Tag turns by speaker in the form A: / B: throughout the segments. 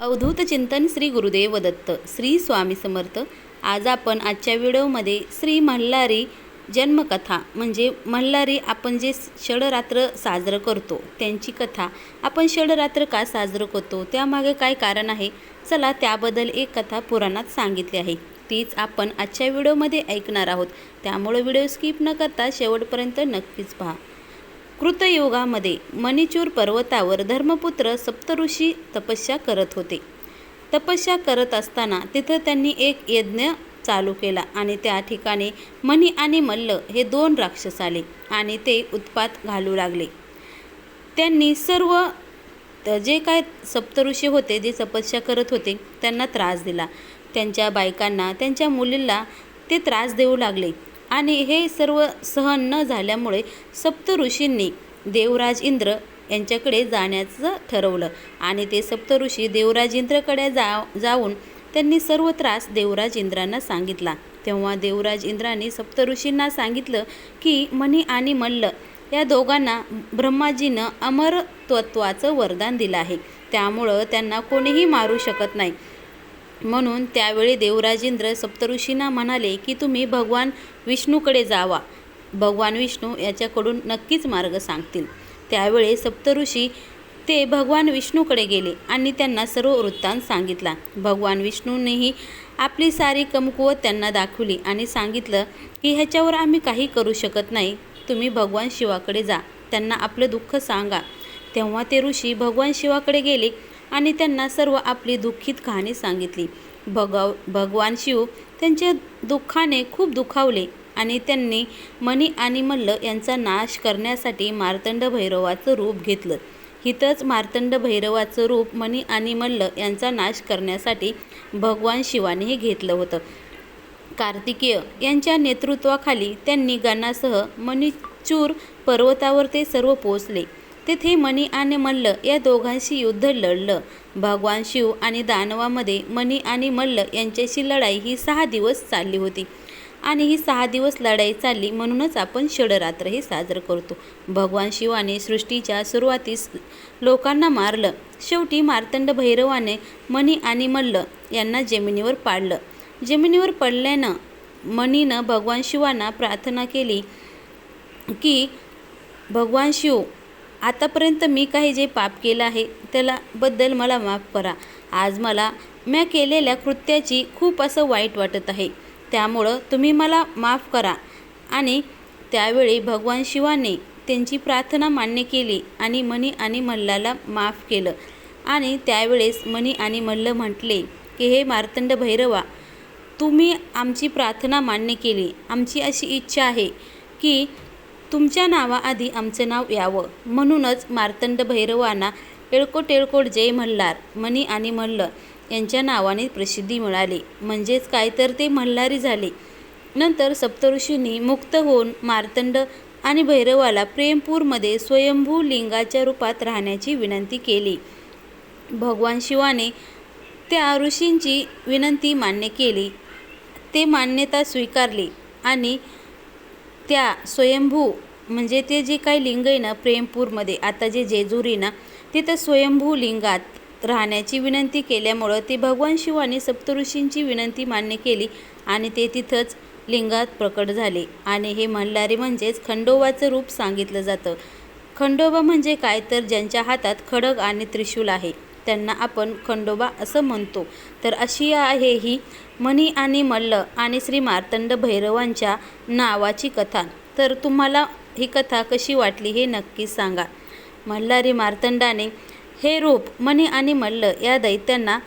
A: अवधूत चिंतन श्री गुरुदेव दत्त श्री स्वामी समर्थ. आज आपण आजच्या व्हिडिओमध्ये श्री मल्हारी जन्मकथा म्हणजे मल्हारी आपण जे षडरात्र साजरं करतो त्यांची कथा आपण षडरात्र का साजरं करतो त्यामागे काय कारण आहे? चला त्याबद्दल एक कथा पुराणात सांगितली आहे. तीच आपण आजच्या व्हिडिओमध्ये ऐकणार आहोत. त्यामुळे व्हिडिओ स्किप न करता शेवटपर्यंत नक्कीच पहा. कृतयुगामध्ये मणिचूर पर्वतावर धर्मपुत्र सप्तऋषी तपस्या करत होते. तपस्या करत असताना तिथं त्यांनी एक यज्ञ चालू केला आणि त्या ठिकाणी मणी आणि मल्ल हे दोन राक्षस आले आणि ते उत्पात घालू लागले. त्यांनी सर्व जे काय सप्तऋषी होते जे तपस्या करत होते त्यांना त्रास दिला. त्यांच्या बायकांना त्यांच्या मुलीला ते त्रास देऊ लागले. आणि हे सर्व सहन न झाल्यामुळे सप्तऋषींनी देवराज इंद्र यांच्याकडे जाण्याचं ठरवलं. आणि ते सप्तऋषी देवराज इंद्रकडे जा जाऊन त्यांनी सर्व त्रास देवराज इंद्रांना सांगितला. तेव्हा देवराज इंद्राने सप्तऋषींना सांगितलं की मणी आणि मल्ल या दोघांना ब्रह्माजीनं अमरत्वत्वाचं वरदान दिलं आहे. त्यामुळं त्यांना कोणीही मारू शकत नाही. म्हणून त्यावेळी देवराजेंद्र सप्तऋषींना म्हणाले की तुम्ही भगवान विष्णूकडे जावा. भगवान विष्णू याच्याकडून नक्कीच मार्ग सांगतील. त्यावेळी सप्तऋषी ते भगवान विष्णूकडे गेले आणि त्यांना सर्व वृत्तांत सांगितला. भगवान विष्णूनेही आपली सारी कमकुवत त्यांना दाखवली आणि सांगितलं की ह्याच्यावर आम्ही काही करू शकत नाही. तुम्ही भगवान शिवाकडे जा. त्यांना आपलं दुःख सांगा. तेव्हा ते ऋषी भगवान शिवाकडे गेले. आणि त्यांना सर्व आपली दुःखित कहाणी सांगितली. भगव भगवान शिव त्यांच्या दुःखाने खूप दुखावले आणि त्यांनी मणी आणि मल्ल यांचा नाश करण्यासाठी मार्तंड भैरवाचं रूप घेतलं. हितच मार्तंड भैरवाचं रूप मणी आणि मल्ल यांचा नाश करण्यासाठी भगवान शिवानेही घेतलं होतं. कार्तिकेय यांच्या नेतृत्वाखाली त्यांनी गणासह मणिचूर पर्वतावर ते सर्व पोचले तेथे मणी आणि मल्ल या दोघांशी युद्ध लढलं. भगवान शिव आणि दानवामध्ये मणी आणि मल्ल यांच्याशी लढाई ही सहा दिवस चालली होती. आणि ही सहा दिवस लढाई चालली म्हणूनच आपण षडरात्र हे साजरं करतो. भगवान शिवाने सृष्टीच्या सुरुवातीस लोकांना मारलं. शेवटी मार्तंड भैरवाने मणी आणि मल्ल यांना जमिनीवर पाडलं. जमिनीवर पडल्यानं मणीनं भगवान शिवांना प्रार्थना केली की भगवान शिव आतापर्यंत मी काही जे पाप केलं आहे त्याला बद्दल मला माफ करा. आज मला म्या केलेल्या कृत्याची खूप असं वाईट वाटत आहे. त्यामुळं तुम्ही मला माफ करा. आणि त्यावेळी भगवान शिवाने त्यांची प्रार्थना मान्य केली आणि मणी आणि मल्लाला माफ केलं. आणि त्यावेळेस मणी आणि मल्ल म्हटले की हे मार्तंड भैरवा तुम्ही आमची प्रार्थना मान्य केली. आमची अशी इच्छा आहे की तुमच्या नावाआधी आमचं नाव यावं. म्हणूनच मार्तंड भैरवांना एळकोट टेळकोट जय मल्हार मणी आणि मल्ल यांच्या नावाने प्रसिद्धी मिळाली. म्हणजेच काय तर ते मल्हारी झाले. नंतर सप्तऋषींनी मुक्त होऊन मार्तंड आणि भैरवाला प्रेमपूरमध्ये स्वयंभू लिंगाच्या रूपात राहण्याची विनंती केली. भगवान शिवाने त्या ऋषींची विनंती मान्य केली. ते मान्यता स्वीकारली आणि त्या स्वयंभू म्हणजे ते जे काही लिंग आहे ना प्रेमपूरमध्ये आता जे जेजुरी ना तिथं स्वयंभू लिंगात राहण्याची विनंती केल्यामुळं ते भगवान शिवाने सप्तऋषींची विनंती मान्य केली आणि ते तिथंच लिंगात प्रकट झाले. आणि हे मल्हारी म्हणजेच खंडोबाचं रूप सांगितलं जातं. खंडोबा म्हणजे काय? तर ज्यांच्या हातात खडग आणि त्रिशूल आहे. त्यांना आपण खंडोबा असं म्हणतो. तर अशी आहे ही मणी आणि मल्ल आणि श्री मार्तंड भैरवांच्या नावाची कथा. तर तुम्हाला ही कथा कशी वाटली हे नक्की सांगा. मल्हारी मार्तंडाने हे रूप मणी आणि मल्ल या दैत्यांना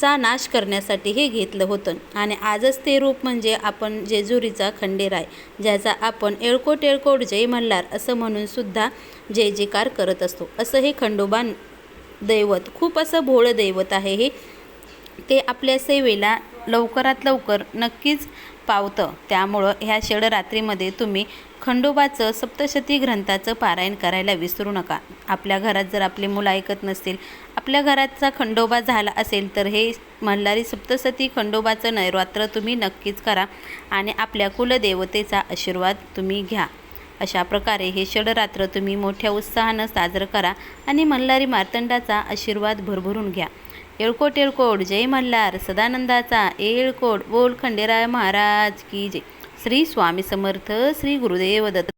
A: चा नाश करण्यासाठी हे घेतलं होतं. आणि आजच ते रूप म्हणजे आपण जेजुरीचा खंडेराय ज्याचा आपण एळकोट एळकोट जय मल्हार असं म्हणून सुद्धा जय जयकार करत असतो. असं हे खंडोबा दैवत. खूप असं भोळं दैवत आहे हे. ते आपल्या सेवेला लवकरात लवकर नक्कीच पावतं. त्यामुळं ह्या शेडरात्रीमध्ये तुम्ही खंडोबाचं सप्तशती ग्रंथाचं पारायण करायला विसरू नका. आपल्या घरात जर आपली मुलं ऐकत नसतील आपल्या घराचा खंडोबा झाला असेल तर हे मल्हारी सप्तशती खंडोबाचं नैरात्र तुम्ही नक्कीच करा आणि आपल्या कुलदेवतेचा आशीर्वाद तुम्ही घ्या. अशा प्रकारे हे षडरात्र तुम्ही मोठ्या उत्साहानं साजरं करा आणि मल्हारी मार्तंडाचा आशीर्वाद भरभरून घ्या. येळकोट येळकोट जय मल्हार सदानंदाचा येळकोट बोल खंडेराय महाराज की जय. श्री स्वामी समर्थ श्री गुरुदेव दत्त